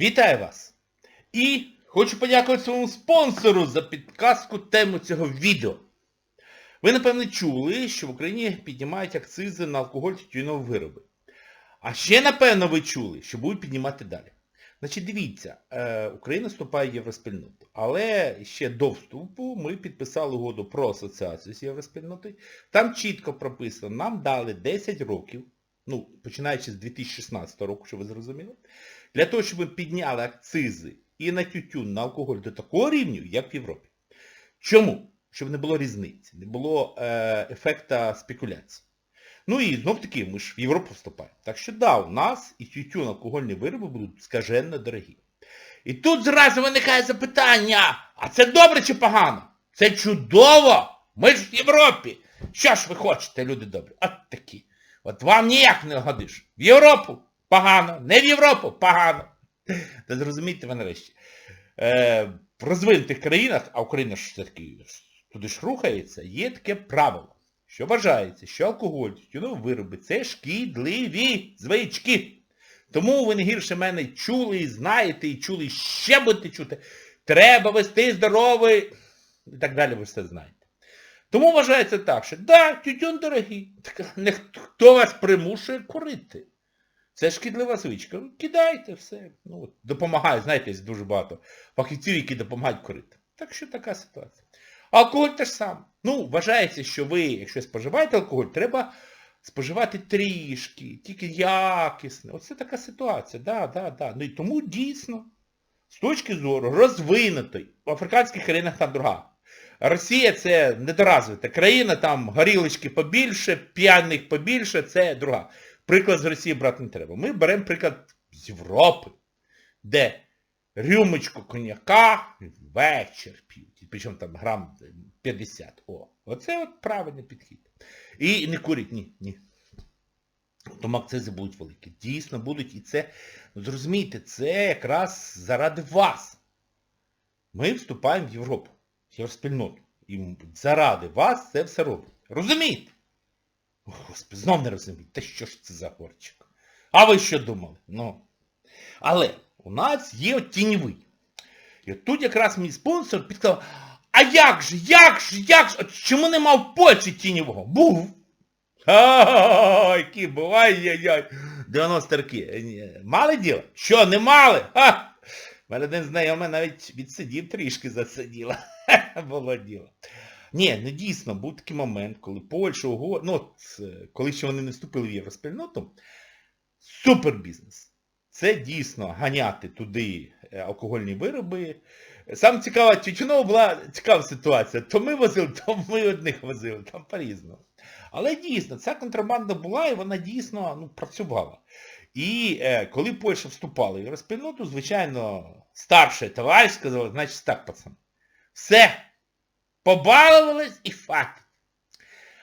Вітаю вас! І хочу подякувати своєму спонсору за підказку тему цього відео. Ви, напевне, чули, що в Україні піднімають акцизи на алкоголь тютюнові вироби. А ще, напевно, ви чули, що будуть піднімати далі. Значить, дивіться, е, Україна вступає в євроспільноту. Але ще до вступу ми підписали угоду про асоціацію з євроспільнотою. Там чітко прописано, нам дали 10 років, ну, починаючи з 2016 року, що ви зрозуміли, для того, щоб ми підняли акцизи і на тютюн, на алкоголь до такого рівня, як в Європі. Чому? Щоб не було різниці, не було е, ефекта спекуляції. Ну і знов таки, ми ж в Європу вступаємо. Так що да, у нас і тютюн, алкогольні вироби будуть скаженно дорогі. І тут зразу виникає запитання, а це добре чи погано? Це чудово! Ми ж в Європі. Що ж ви хочете, люди добрі? От такі. От вам ніяк не годиш. В Європу погано, не в Європу погано. Та зрозумійте ви нарешті. Е, в розвинутих країнах, а Україна ж все-таки туди ж рухається, є таке правило, що вважається, що алкоголь, тютюнові вироби це шкідливі звички. Тому ви не гірше мене чули і знаєте, і чули, і ще будете чути. Треба вести здоровий, і так далі ви все знаєте. Тому вважається так, що да, тютюн дорогий. Так, не хто вас примушує курити. Це шкідлива звичка. Ну, Кидайте все. Ну, допомагає, знаєте, дуже багато фахівців, які допомагають курити. Так що така ситуація. Алкоголь теж саме. Ну, вважається, що ви, якщо споживаєте алкоголь, треба споживати трішки, тільки якісне. Оце така ситуація. Да, да, да. Ну і тому дійсно, з точки зору розвинутої, в африканських країнах там друга. Росія це недоразвита країна, там горілочки побільше, п'яних побільше, це друга. Приклад з Росії брати не треба. Ми беремо приклад з Європи, де рюмочку коньяка вечір п'ють. Причому там грам 50. О, оце от правильний підхід. І не курять, ні, ні. Тому акцизи будуть великі. Дійсно будуть. І це, ну зрозумійте, це якраз заради вас. Ми вступаємо в Європу, в Євроспільноту. І заради вас це все робить. Розумієте? О, Господи, знов не розумієте. Та що ж це за горчик? А ви що думали? Ну. Але у нас є тіньовий. І от тут якраз мій спонсор підказав, а як же, як же, як же, от чому нема в Польщі тіньового? Був. Ха, які буває, яй-яй. 90 роки. Ні, Мали діло? Що, не мали? Ха! У мене один знайомий навіть відсидів трішки засиділа. Було діло. Ні, ну дійсно, був такий момент, коли Польща, Угор... ну, от, е, коли ще вони не вступили в євроспільноту, супербізнес. Це дійсно ганяти туди е, алкогольні вироби. Саме цікава, Тютюнова була цікава ситуація. То ми возили, то ми одних возили, там по-різному. Але дійсно, ця контрабанда була і вона дійсно ну, працювала. І е, коли Польща вступала в євроспільноту, звичайно, старший товариш сказав, значить так, пацан, все, побалувались і факт.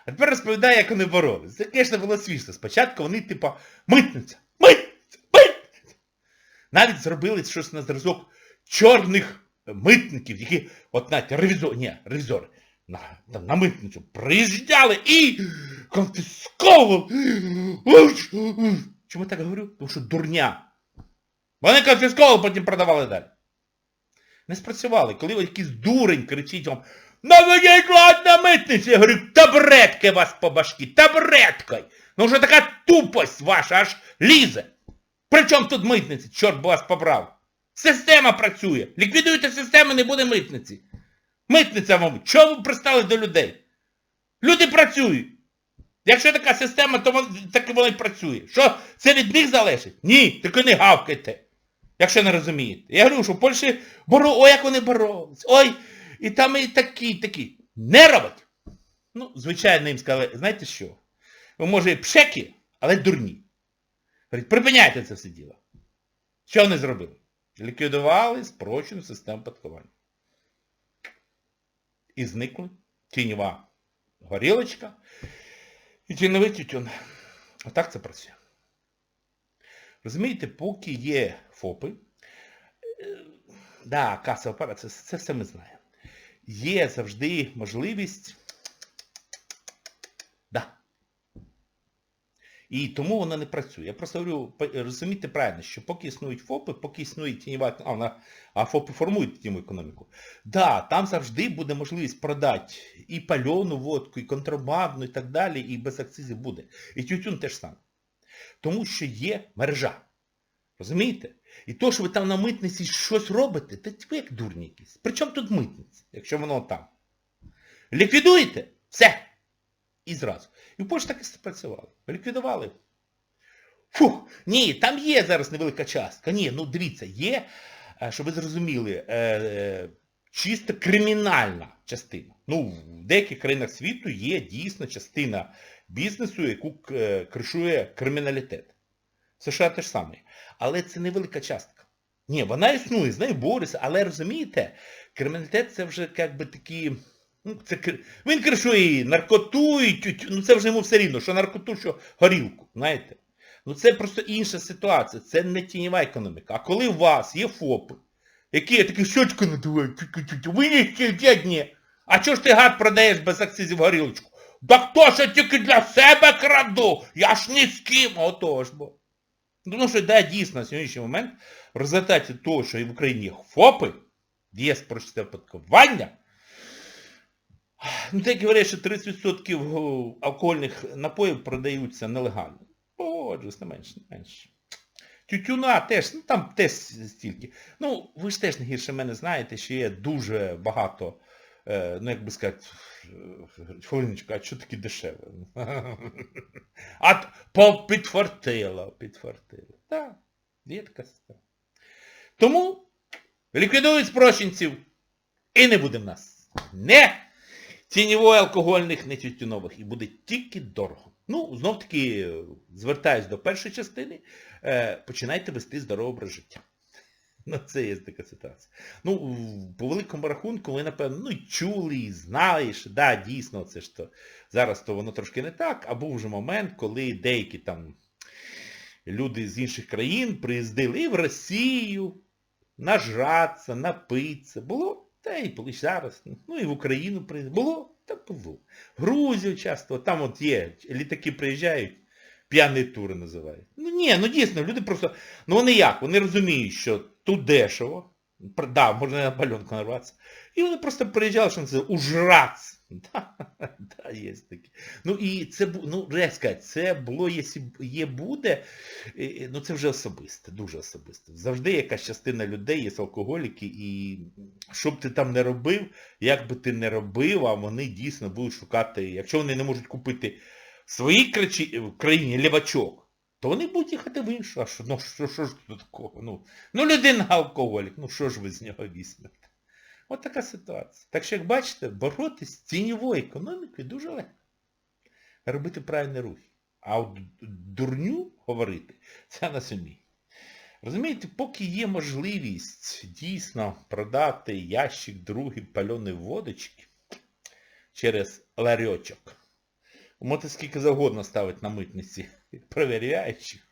А тепер розповідає, як вони боролись. Це, звісно, було смішно. Спочатку вони, типа, митниця, митниця, митниця. Навіть зробили щось на зразок чорних митників, які, от навіть ревізор, ні, ревізори, на, на митницю приїжджали і конфісковували. Чому так говорю? Тому що дурня. Вони конфісковували, потім продавали далі. Не спрацювали. Коли якийсь дурень кричить вам, наведіть лад на митниці, я говорю, табуретки вас по башки, табуреткою. Ну вже така тупость ваша аж лізе. Причому тут митниці, чорт би вас побрав. Система працює. Ліквідуйте систему, не буде митниці. Митниця, мабуть, чого ви пристали до людей? Люди працюють. Якщо така система, то так вона і працює. Що, це від них залежить? Ні, тільки не гавкайте. Якщо не розумієте. Я говорю, що в Польщі боро, ой, як вони боролись. Ой, і там і такі, такі. Не робить. Ну, звичайно, їм сказали, знаєте що? Ви, може, пшеки, але дурні. Говорять, припиняйте це все діло. Що вони зробили? Ліквідували спрощену систему податковання. І зникли тіньова горілочка і тіньовий тютюн. Отак це працює. Розумієте, поки є ФОПи, е, да, касова пара, це, це все ми знаємо. Є завжди можливість. Да. І тому воно не працює. Я просто говорю, розумійте правильно, що поки існують ФОПи, поки існує тіньова, а, вона, а ФОПи формують тіньову економіку, да, там завжди буде можливість продати і пальону водку, і контрабандну, і так далі, і без акцизів буде. І тютюн теж саме. Тому що є мережа. Розумієте? І то, що ви там на митниці щось робите, то ви як дурні якісь. Причому тут митниця, якщо воно там? Ліквідуєте? Все. І зразу. І в Польщі так і спрацювали. Ліквідували. Фух, ні, там є зараз невелика частка. Ні, ну дивіться, є, е, щоб ви зрозуміли, е, е, чисто кримінальна частина. Ну, в деяких країнах світу є дійсно частина бізнесу, яку е, кришує криміналітет. США теж саме. Але це невелика частка. Ні, вона існує, з нею борються, але розумієте, криміналітет це вже як би такі. Ну, це, він кришує і наркоту, і тютю, ну це вже йому все рівно, що наркоту, що горілку, знаєте. Ну це просто інша ситуація, це не тіньова економіка. А коли у вас є ФОПи, які такі щочку надувають, тю-тю-тю-тю, ви не ще ні. А чого ж ти гад продаєш без акцизів горілочку? Да хто ж я тільки для себе краду? Я ж ні з ким, отож бо. Тому що, да, дійсно, на сьогоднішній момент, в результаті того, що і в Україні ФОПи, є спрощене оподаткування, ну, так говорять, що 30% алкогольних напоїв продаються нелегально. Погоджуюсь, не менше, не менше. Тютюна теж, ну там теж стільки. Ну, ви ж теж не гірше мене знаєте, що є дуже багато, е, ну як би сказати, е, хвилиночку, а що таке дешеве? А підфартило, підфартило. Так, є така. Тому ліквідують спрощенців і не буде в нас. Не тіньової алкогольних, не тютюнових. І буде тільки дорого. Ну, знов таки, звертаюсь до першої частини, е, починайте вести здоровий образ життя. Ну, це є така ситуація. Ну, по великому рахунку, ви, напевно, ну, і чули, і знали, що да, дійсно, це ж то, зараз то воно трошки не так, а був вже момент, коли деякі там люди з інших країн приїздили і в Росію, нажратися, напитися. Було? Та і зараз. Ну і в Україну приїздили. Було? Та було. Грузію часто, там от є, літаки приїжджають, п'яний тур називають. Ну ні, ну дійсно, люди просто, ну вони як, вони розуміють, що тут дешево, да, можна на бальонку нарватися. І вони просто приїжджали, що називається, ужрац. Є такі. Ну і це, ну, сказати, це було, якщо є буде, е, е, ну це вже особисте, дуже особисте. Завжди якась частина людей є алкоголіки, і що б ти там не робив, як би ти не робив, а вони дійсно будуть шукати, якщо вони не можуть купити в своїй країні лівачок, то вони будуть їхати в іншу. А що, ну, що, що ж тут такого? Ну, ну людина алкоголік, ну що ж ви з нього візьмете? От така ситуація. Так що, як бачите, боротися з тіньовою економікою дуже легко. Робити правильні рухи. А от дурню говорити, це на самі. Розумієте, поки є можливість дійсно продати ящик другий пальоної водочки через ларьочок, можете скільки завгодно ставити на митниці перевіряючих,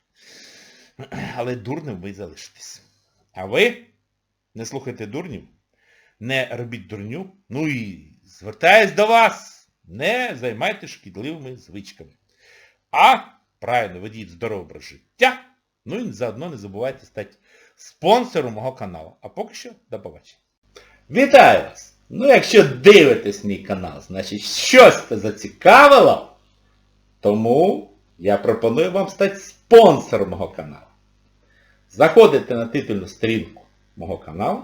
але дурним ви залишитесь. А ви не слухайте дурнів, не робіть дурню, ну і звертаюсь до вас, не займайтесь шкідливими звичками. А правильно ведіть здоровий життя, ну і заодно не забувайте стати спонсором мого каналу. А поки що, до побачення. Вітаю вас! Ну якщо дивитесь мій канал, значить щось це зацікавило, тому я пропоную вам стати спонсором мого каналу. Заходите на титульну сторінку мого каналу,